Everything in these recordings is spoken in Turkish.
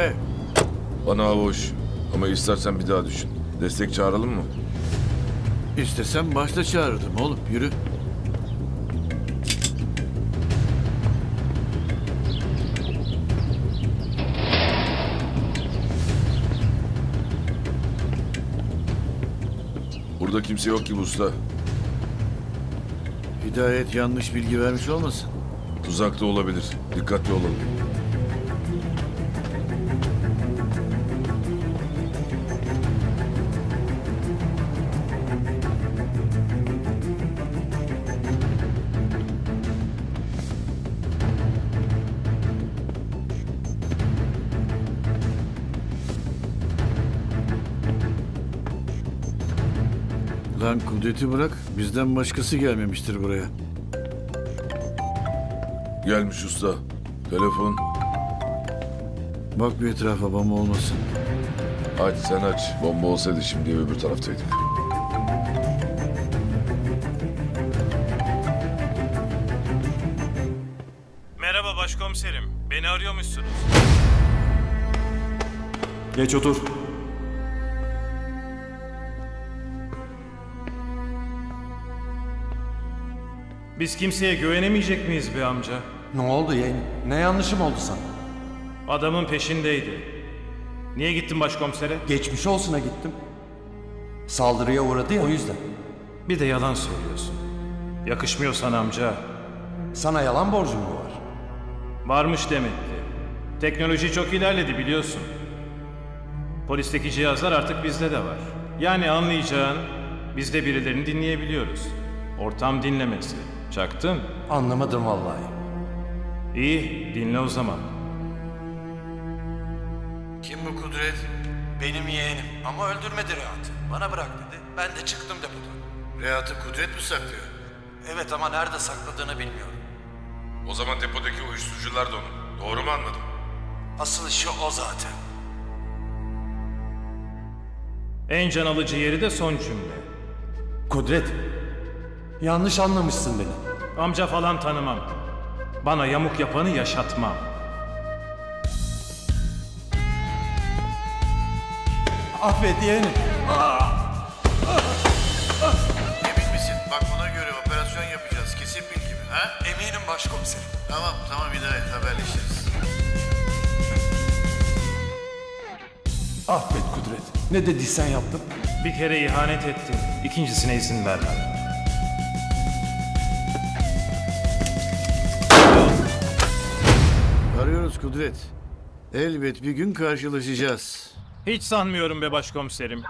ev. Bana hava hoş. Ama istersen bir daha düşün. Destek çağıralım mı? İstesem başta çağırırdım oğlum. Yürü. Burada kimse yok ki usta. Hidayet yanlış bilgi vermiş olmasın? Tuzakta olabilir. Dikkatli olalım. Lan Kudret'i bırak. Bizden başkası gelmemiştir buraya. Gelmiş usta. Telefon. Bak bir etrafa bomba olmasın. Aç sen aç. Bomba olsaydı şimdi öbür taraftaydık. Merhaba başkomiserim. Beni arıyormuşsunuz. Geç otur. Biz kimseye güvenemeyecek miyiz be amca? Ne oldu yeğenim? Ne yanlışım oldu sana? Adamın peşindeydi. Niye gittin başkomisere? Geçmiş olsuna gittim. Saldırıya uğradı ya o yüzden. Bir de yalan söylüyorsun. Yakışmıyor sana amca. Sana yalan borcum mu var? Varmış demek ki. Teknoloji çok ilerledi biliyorsun. Polisteki cihazlar artık bizde de var. Yani anlayacağın biz de birilerini dinleyebiliyoruz. Ortam dinlemesi. Çaktın? Anlamadım vallahi. İyi, dinle o zaman. Kim bu Kudret? Benim yeğenim ama öldürmedi Rehat'ı. Bana bırak dedi. Ben de çıktım depodan. Rehat'ı Kudret mi saklıyor? Evet ama nerede sakladığını bilmiyorum. O zaman depodaki uyuşturucular da onun. Doğru mu anladım? Asıl işi o zaten. En can alıcı yeri de son cümle. Kudret. Yanlış anlamışsın beni. Amca falan tanımam. Bana yamuk yapanı yaşatmam. Affet yeğenim. Emin misin? Bak buna göre operasyon yapacağız. Kesin bilgi mi? Ha? Eminim başkomiserim. Tamam tamam Hidayet haberleşiriz. Affet Kudret. Ne dediysen yaptım. Bir kere ihanet ettin. İkincisine izin vermem. Kudret. Elbet bir gün karşılaşacağız. Hiç sanmıyorum be başkomiserim.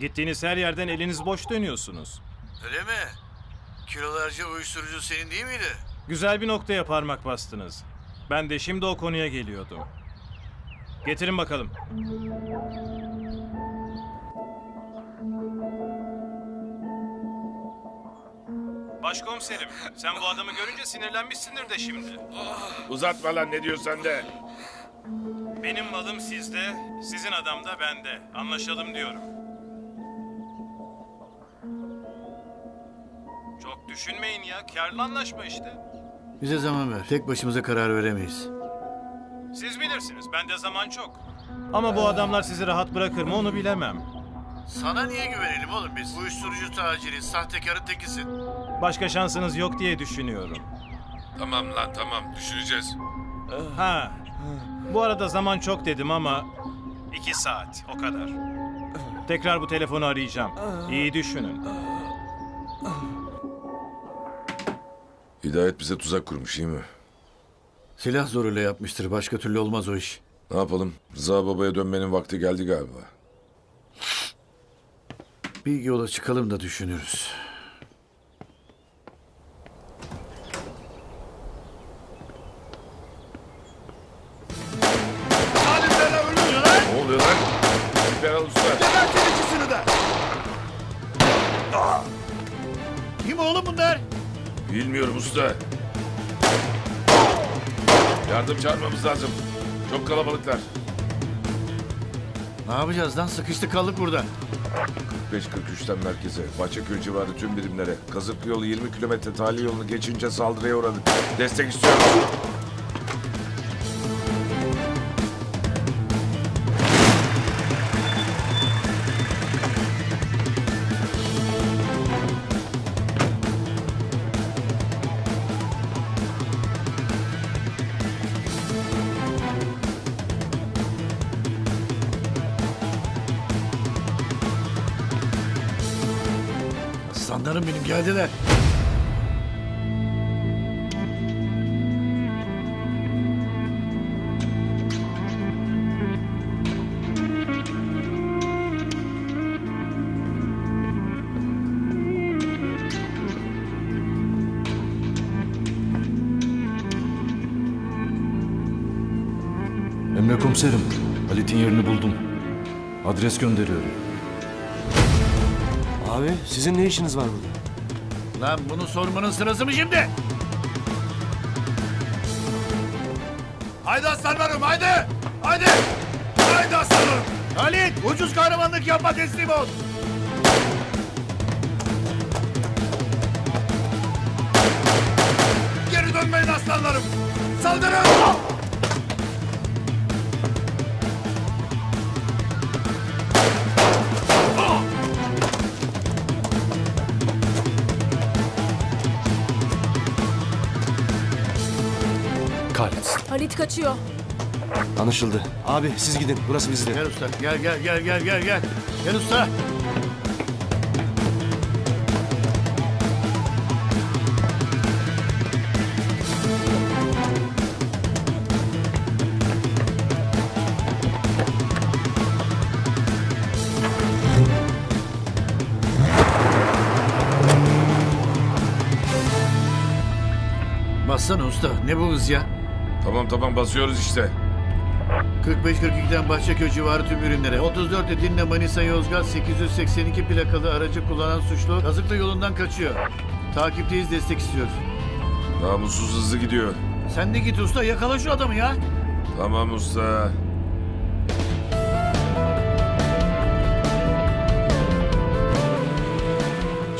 Gittiğiniz her yerden eliniz boş dönüyorsunuz. Öyle mi? Kilolarca uyuşturucu senin değil miydi? Güzel bir noktaya parmak bastınız. Ben de şimdi o konuya geliyordum. Getirin bakalım. Başkomiserim, sen bu adamı görünce sinirlenmişsindir de şimdi. Uzatma lan ne diyorsan de. Benim malım sizde, sizin adam da bende. Anlaşalım diyorum. Çok düşünmeyin ya, karlı anlaşma işte. Bize zaman ver. Tek başımıza karar veremeyiz. Siz bilirsiniz, bende zaman çok. Ama bu adamlar sizi rahat bırakır mı onu bilemem. Sana niye güvenelim oğlum biz? Uyuşturucu taciri, sahtekarın tekisin. Başka şansınız yok diye düşünüyorum. Tamam lan tamam düşüneceğiz. Ha, bu arada zaman çok dedim ama... iki saat, o kadar. Tekrar bu telefonu arayacağım. İyi düşünün. Hidayet bize tuzak kurmuş iyi mi? Silah zoruyla yapmıştır. Başka türlü olmaz o iş. Ne yapalım? Rıza babaya dönmenin vakti geldi galiba. Bir yola çıkalım da düşünürüz. Oluyor lan? Süper usta. Kim oğlum bunlar? Bilmiyorum usta. Yardım çağırmamız lazım. Çok kalabalıklar. Ne yapacağız lan? Sıkıştık kaldık burada. 45-43'ten merkeze, Bahçeköy civarı tüm birimlere. Kazıklı yolu 20 kilometre tali yolunu geçince saldırıya uğradık. Destek istiyorum. Aslanlarım benim geldiler. Emre komiserim, Halit'in yerini buldum. Adres gönderiyorum. Abi sizin ne işiniz var burada? Lan bunu sormanın sırası mı şimdi? Haydi aslanlarım haydi! Haydi! Haydi aslanlarım! Halit ucuz kahramanlık yapma teslim ol! Geri dönmeyin aslanlarım! Saldırın! Halit kaçıyor. Anlaşıldı. Abi siz gidin burası bizde. Gel usta gel gel gel gel gel gel. Gel usta. Bassana usta ne bu hız ya? Tamam tamam basıyoruz işte. 45-42'den Bahçeköy civarı tüm ürünlere. 34 Edirne Manisa Yozgat 882 plakalı aracı kullanan suçlu Kazıklı yolundan kaçıyor. Takipteyiz destek istiyoruz. Namussuz hızlı gidiyor. Sen de git usta yakala şu adamı ya. Tamam usta.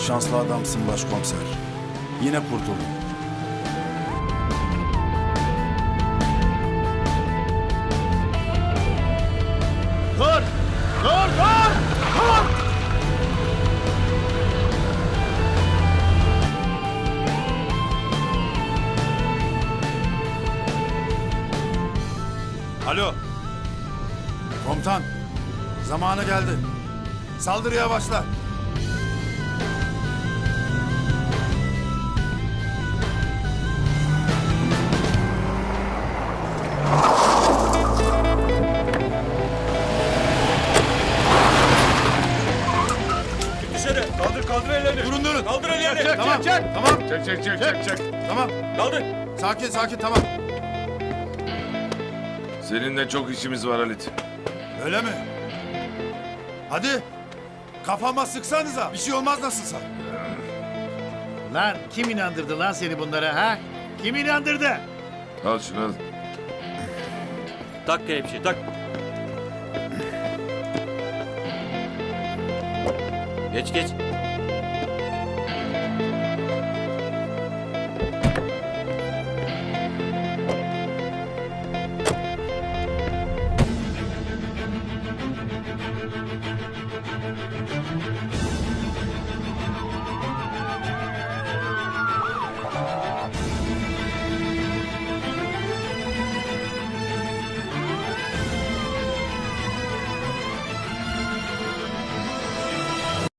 Şanslı adamsın başkomiser. Yine kurtuldun. Alo. Komutan. Zamanı geldi. Saldırıya başla. Durun durun. Kaldır ellerini. Çek, tamam. Çek, Tamam. Çek çek çek çek çek. Tamam. Kaldır. Sakin sakin tamam. Seninle çok işimiz var Halit. Öyle mi? Hadi. Kafama sıksanıza. Bir şey olmaz nasılsa. Lan kim inandırdı lan seni bunlara ha? Kim inandırdı? Al şunu al. Tak kepçe tak. Geç geç.